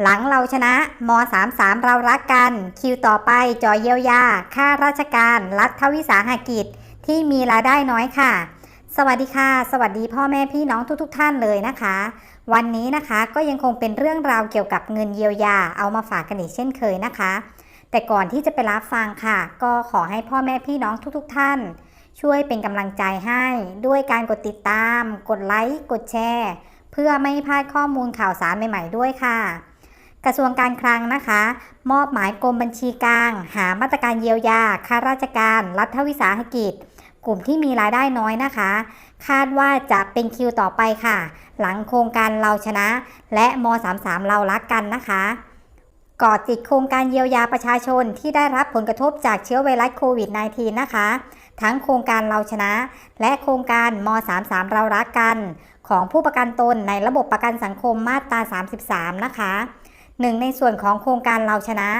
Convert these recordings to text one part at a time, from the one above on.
หลังเราชนะม 33 เรารักกัน คิวต่อไปจอเยียวยาค่าราชการ รัฐวิสาหกิจ ที่มีรายได้น้อยค่ะ สวัสดีค่ะ สวัสดีพ่อแม่พี่น้องทุกๆทท่านเลยนะคะ วันนี้นะคะก็ยังคงเป็นเรื่องราวเกี่ยวกับเงินเยียวยาเอามาฝากกันอีกเช่นเคยนะคะ แต่ก่อนที่จะไปรับฟังค่ะ ก็ขอให้พ่อแม่พี่น้องทุกๆทท่าน ช่วยเป็นกำลังใจให้ด้วยการกดติดตาม กดไลค์กดแชร์ เพื่อไม่พลาดข้อมูลข่าวสารใหม่ ๆ ด้วยค่ะ กระทรวงการคลังนะคะ มอบหมายกรมบัญชีกลาง หามาตรการเยียวยาข้าราชการ รัฐวิสาหกิจ กลุ่มที่มีรายได้น้อยนะคะ คาดว่าจะเป็นคิวต่อไปค่ะ หลังโครงการเราชนะ และม 33 เรารักกันนะคะก่อติดโครงการเยียวยาประชาชนที่ได้รับผลกระทบจากเชื้อไวรัสโควิด -19 นะคะ ทั้งโครงการเราชนะ และโครงการม 33 เรารักกัน ของผู้ประกันตนในระบบประกันสังคมมาตรา 33 นะคะ หนึ่งในส่วนของโครงการเราชนะ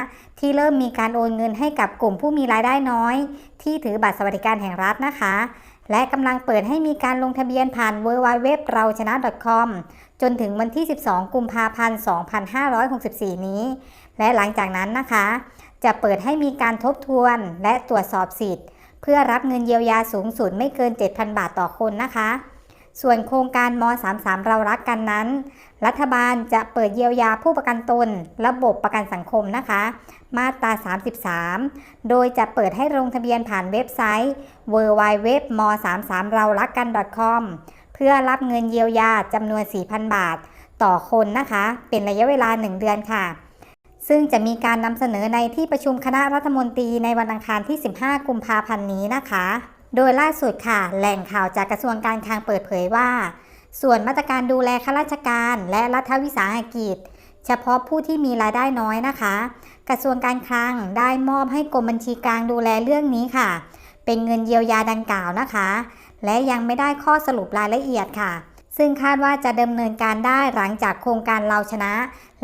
ที่เริ่มมีการโอนเงินให้กับกลุ่มผู้มีรายได้น้อย ที่ถือบัตรสวัสดิการแห่งรัฐนะคะ และกำลังเปิดให้มีการลงทะเบียนผ่าน w w w เราชนะ .com จนถึงวันที่ 12 กุมภาพันธ์ 2564 นี้ และหลังจากนั้นนะคะ จะเปิดให้มีการทบทวนและตรวจสอบสิทธิ์ เพื่อรับเงินเยียวยาสูงสุดไม่เกิน 7,000 บาทต่อคนนะคะ ส่วนโครงการม 33 เรารักกันนั้น รัฐบาลจะเปิดเยียวยาผู้ประกันตน ระบบประกันสังคมนะคะ มาตรา 33 โดยจะเปิดให้ลงทะเบียนผ่านเว็บไซต์ w w w m 3 3เรารักกัน .com เพื่อรับเงินเยียวยาจำนวน 4,000 บาท ต่อคนนะคะ เป็นระยะเวลา 1 เดือนค่ะ ซึ่งจะมีการนำเสนอในที่ประชุมคณะรัฐมนตรีในวันอังคารที่ 15 กุมภาพันธ์นี้นะคะ โดยล่าสุดค่ะ แหล่งข่าวจากกระทรวงการคลังเปิดเผยว่า ส่วนมาตรการดูแลข้าราชการและรัฐวิสาหกิจ เฉพาะผู้ที่มีรายได้น้อยนะคะ กระทรวงการคลังได้มอบให้กรมบัญชีกลางดูแลเรื่องนี้ค่ะ เป็นเงินเยียวยาดังกล่าวนะคะ และยังไม่ได้ข้อสรุปรายละเอียดค่ะ ซึ่งคาดว่าจะดำเนินการได้หลังจากโครงการเราชนะ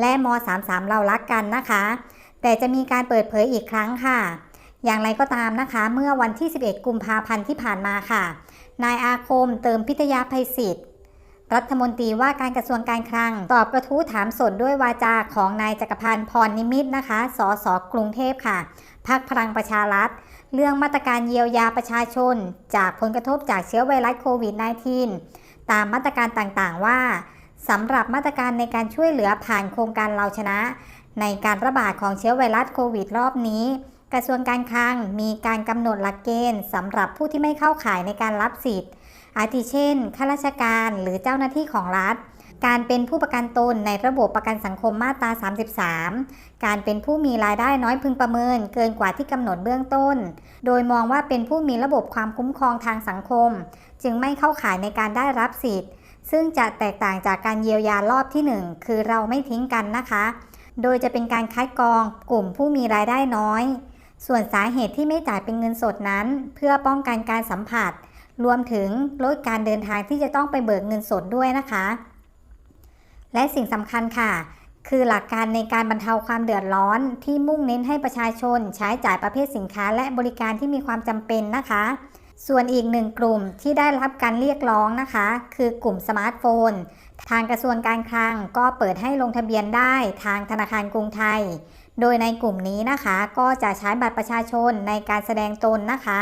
และม 33 เรารักกันนะคะ แต่จะมีการเปิดเผยอีกครั้งค่ะ อย่างไรก็ตามนะคะ เมื่อวันที่ 11 กุมภาพันธ์ที่ผ่านมาค่ะ นายอาคมเติมพิทยาภัยศิษฐ์รัฐมนตรีว่าการกระทรวงการคลัง ตอบกระทู้ถามสดด้วยวาจาของนายจักรพันธ์พรนิมิตนะคะ สสกรุงเทพค่ะพักพลังประชารัฐ เรื่องมาตรการเยียวยาประชาชน จากผลกระทบจากเชื้อไวรัสโควิด -19 ตามมาตรการต่างๆว่าสำหรับมาตรการในการช่วยเหลือผ่านโครงการเราชนะ ในการระบาดของเชื้อไวรัสโควิดรอบนี้ กระทรวงการคลังมีการกำหนดหลักเกณฑ์สำหรับผู้ที่ไม่เข้าข่ายในการรับสิทธิ์ อาทิเช่น ข้าราชการหรือเจ้าหน้าที่ของรัฐ การเป็นผู้ประกันตนในระบบประกันสังคมมาตรา 33 การเป็นผู้มีรายได้น้อยพึงประเมิน เกินกว่าที่กำหนดเบื้องต้น โดยมองว่าเป็นผู้มีระบบความคุ้มครองทางสังคม จึงไม่เข้าข่ายในการได้รับสิทธิ์ ซึ่งจะแตกต่างจากการเยียวยารอบที่ 1 คือเราไม่ทิ้งกันนะคะ โดยจะเป็นการคัดกรองกลุ่มผู้มีรายได้น้อย ส่วนสาเหตุที่ไม่จ่ายเป็นเงินสดนั้น เพื่อป้องกันการสัมผัส รวมถึงลดการเดินทางที่จะต้องไปเบิกเงินสดด้วยนะคะ และสิ่งสำคัญค่ะ คือหลักการในการบรรเทาความเดือดร้อนที่มุ่งเน้นให้ประชาชนใช้จ่ายประเภทสินค้าและบริการที่มีความจำเป็นนะคะ ส่วนอีกหนึ่งกลุ่มที่ได้รับการเรียกร้องนะคะ คือกลุ่มสมาร์ทโฟน ทางกระทรวงการคลังก็เปิดให้ลงทะเบียนได้ทางธนาคารกรุงไทย โดยในกลุ่มนี้นะคะก็จะใช้บัตรประชาชนในการแสดงตนนะคะ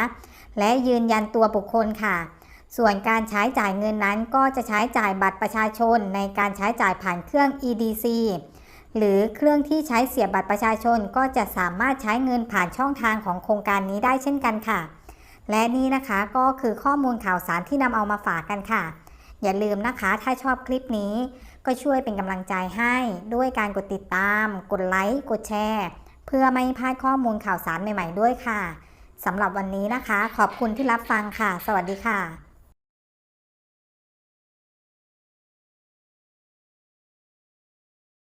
และยืนยันตัวบุคคลค่ะ ส่วนการใช้จ่ายเงินนั้นก็จะใช้จ่ายบัตรประชาชนในการใช้จ่ายผ่านเครื่อง EDC หรือเครื่องที่ใช้เสียบบัตรประชาชนก็จะสามารถใช้เงินผ่านช่องทางของโครงการนี้ได้เช่นกันค่ะ และนี่นะคะก็คือข้อมูลข่าวสารที่นำเอามาฝากกันค่ะ อย่าลืมนะคะถ้าชอบคลิปนี้ ก็ช่วยเป็นกำลังใจให้ด้วยการกดติดตาม กดไลค์กดแชร์เพื่อไม่พลาดข้อมูลข่าวสารใหม่ ๆ ด้วยค่ะสำหรับวันนี้นะคะ ขอบคุณที่รับฟังค่ะ สวัสดีค่ะ